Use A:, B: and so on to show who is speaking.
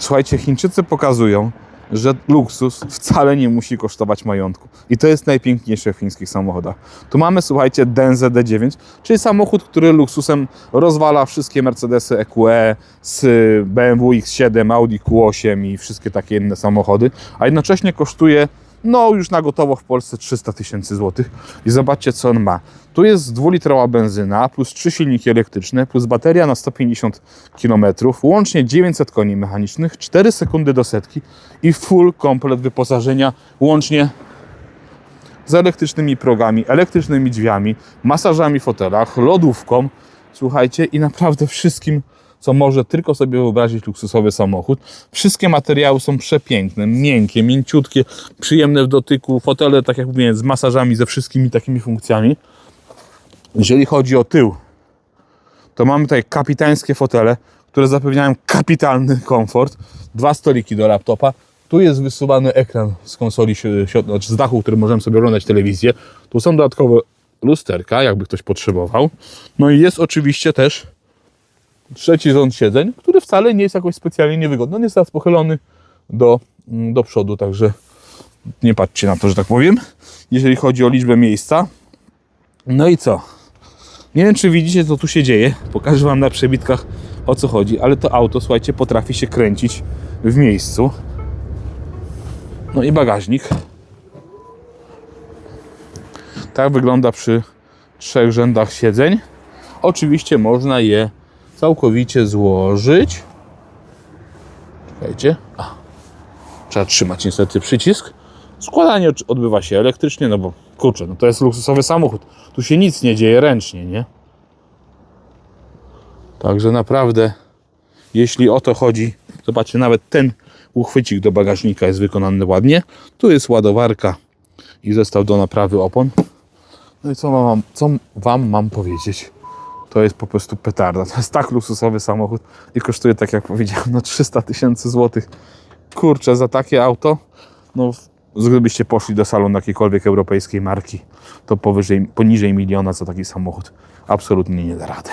A: Słuchajcie, Chińczycy pokazują, że luksus wcale nie musi kosztować majątku. I to jest najpiękniejsze w chińskich samochodach. Tu mamy, słuchajcie, Denze D9, czyli samochód, który luksusem rozwala wszystkie Mercedesy EQE, z BMW X7, Audi Q8 i wszystkie takie inne samochody, a jednocześnie kosztuje no już na gotowo w Polsce 300 tysięcy złotych. I zobaczcie, co on ma. Tu jest dwulitrowa benzyna, plus trzy silniki elektryczne, plus bateria na 150 km, łącznie 900 koni mechanicznych, 4 sekundy do setki i full komplet wyposażenia, łącznie z elektrycznymi progami, elektrycznymi drzwiami, masażami w fotelach, lodówką. Słuchajcie, i naprawdę wszystkim, co może tylko sobie wyobrazić luksusowy samochód. Wszystkie materiały są przepiękne, miękkie, mięciutkie, przyjemne w dotyku. Fotele, tak jak mówiłem, z masażami, ze wszystkimi takimi funkcjami. Jeżeli chodzi o tył, to mamy tutaj kapitańskie fotele, które zapewniają kapitalny komfort. Dwa stoliki do laptopa. Tu jest wysuwany ekran z konsoli, znaczy z dachu, który możemy sobie oglądać telewizję. Tu są dodatkowe lusterka, jakby ktoś potrzebował. No i jest oczywiście też trzeci rząd siedzeń, który wcale nie jest jakoś specjalnie niewygodny. On jest teraz pochylony do, mm, do przodu, także nie patrzcie na to, że tak powiem. Jeżeli chodzi o liczbę miejsca. No i co? Nie wiem, czy widzicie, co tu się dzieje. Pokażę Wam na przebitkach, o co chodzi, ale to auto, słuchajcie, potrafi się kręcić w miejscu. No i bagażnik. Tak wygląda przy trzech rzędach siedzeń. Oczywiście można je całkowicie złożyć. Czekajcie. A. Trzeba trzymać niestety przycisk. Składanie odbywa się elektrycznie, no bo kurczę, no to jest luksusowy samochód. Tu się nic nie dzieje ręcznie, nie? Także naprawdę, jeśli o to chodzi, zobaczcie, nawet ten uchwycik do bagażnika jest wykonany ładnie. Tu jest ładowarka i zestaw do naprawy opon. No i co wam, co wam mam powiedzieć? To jest po prostu petarda. To jest tak luksusowy samochód i kosztuje, tak jak powiedziałem, no 300 tysięcy złotych. Kurczę, za takie auto, no gdybyście poszli do salonu jakiejkolwiek europejskiej marki, to powyżej, poniżej miliona za taki samochód absolutnie nie da rady.